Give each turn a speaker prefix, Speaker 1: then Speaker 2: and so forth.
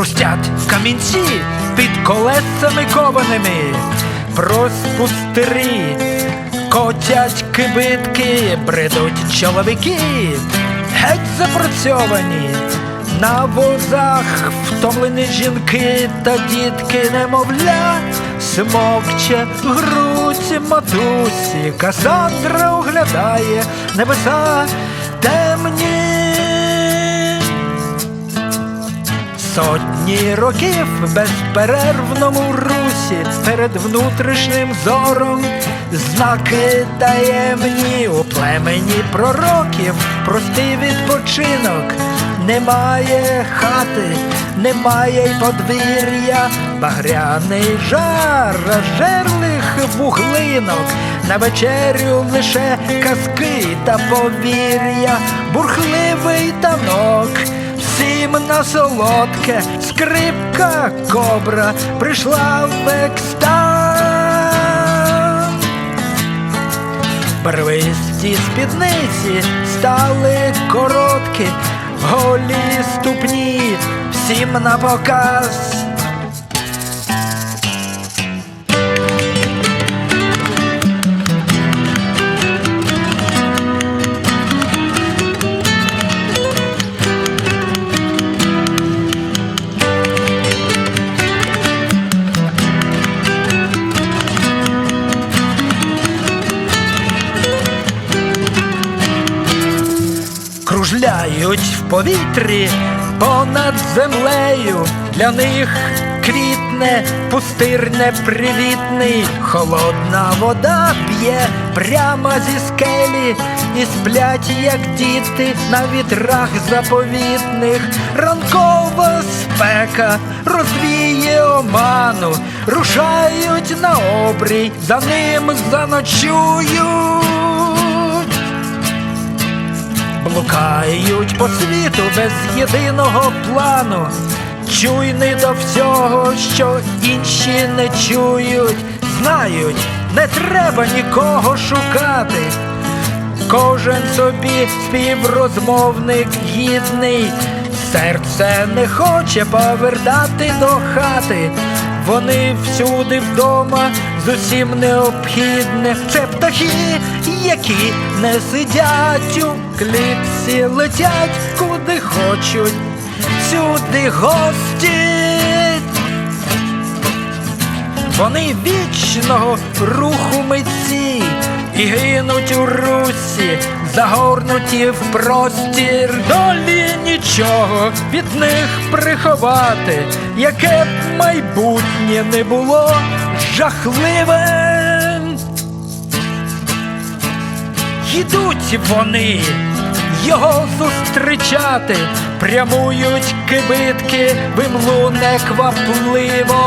Speaker 1: хрустять камінці під колесами кованими, проспустирі, котять кибитки, бредуть чоловіки, геть запрацьовані. На возах втомлені жінки та дітки немовля, смокче грудь матусі, Касандра оглядає небеса темні. Сотні років в безперервному русі перед внутрішнім зором знаки таємні у племені пророків, простий відпочинок, немає хати, немає й подвір'я, багряний жар, жерлих вуглинок, на вечерю лише казки та повір'я, бурхливий танок. Всім солодке скрипка кобра прийшла в екстаз. Барвисті спідниці стали короткі, голі ступні, всім на показ. Кружляють в повітрі понад землею. Для них квітне, пустир непривітний, холодна вода п'є прямо зі скелі і сплять, як діти на вітрах заповітних. Ранкова спека розвіє оману, рушають на обрій, за ним заночують. Блукають по світу без єдиного плану, чуйний до всього, що інші не чують, знають, не треба нікого шукати. Кожен собі співрозмовник гідний, серце не хоче повертати до хати. Вони всюди вдома з усім необхідне. Це птахи, які не сидять у клітці, летять куди хочуть, сюди гості. Вони вічного руху митці і гинуть у русі, загорнуті в простір. Долі нічого від них приховати, яке б майбутнє не було жахливим. Йдуть вони його зустрічати, прямують кибитки, вимлу неквапливо.